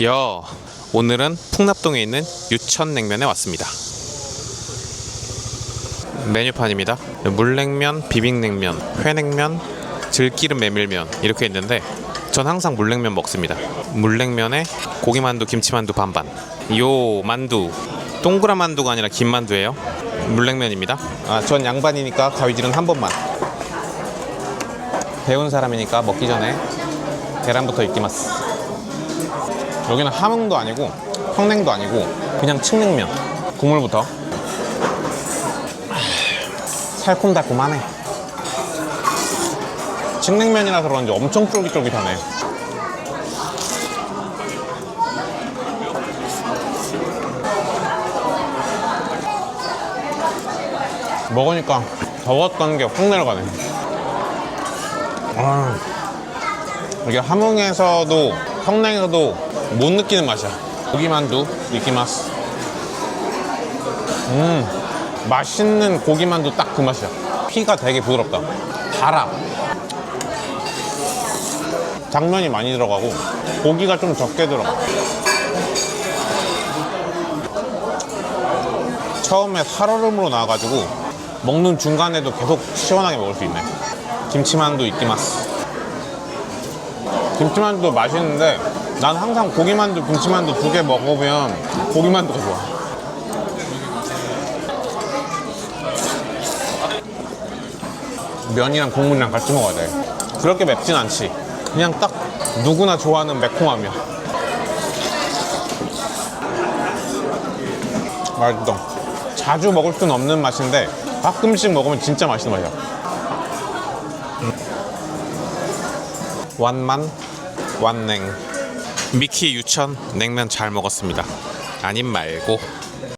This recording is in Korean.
여 오늘은 풍납동에 있는 유천냉면에 왔습니다. 메뉴판입니다. 물냉면, 비빔냉면, 회냉면, 들기름 메밀면 이렇게 있는데 전 항상 물냉면 먹습니다. 물냉면에 고기만두, 김치만두 반반. 요 만두 동그란 만두가 아니라 긴 만두예요. 물냉면입니다. 아, 전 양반이니까 가위질은 한 번만. 배운 사람이니까 먹기 전에 계란부터 익기마스. 여기는 함흥도 아니고 평냉도 아니고 그냥 칡냉면. 국물부터. 새콤달콤하네. 칡냉면이라서 그런지 엄청 쫄깃쫄깃하네. 먹으니까 더웠던 게 확 내려가네. 아, 이게 함흥에서도 평냉에서도 못 느끼는 맛이야. 고기만두 이기마스. 음, 맛있는 고기만두 딱 그 맛이야. 피가 되게 부드럽다. 달아. 당면이 많이 들어가고 고기가 좀 적게 들어가. 처음에 살얼음으로 나와가지고 먹는 중간에도 계속 시원하게 먹을 수 있네. 김치만두 이끼마스. 김치만두도 맛있는데 난 항상 고기만두, 김치만두 두 개 먹으면 고기만두가 좋아. 면이랑 국물이랑 같이 먹어야 돼. 그렇게 맵진 않지. 그냥 딱 누구나 좋아하는 매콤함이야. 맛있다. 자주 먹을 수는 없는 맛인데 가끔씩 먹으면 진짜 맛있는 맛이야. 완만 완냉 미키 유천 냉면 잘 먹었습니다. 아님 말고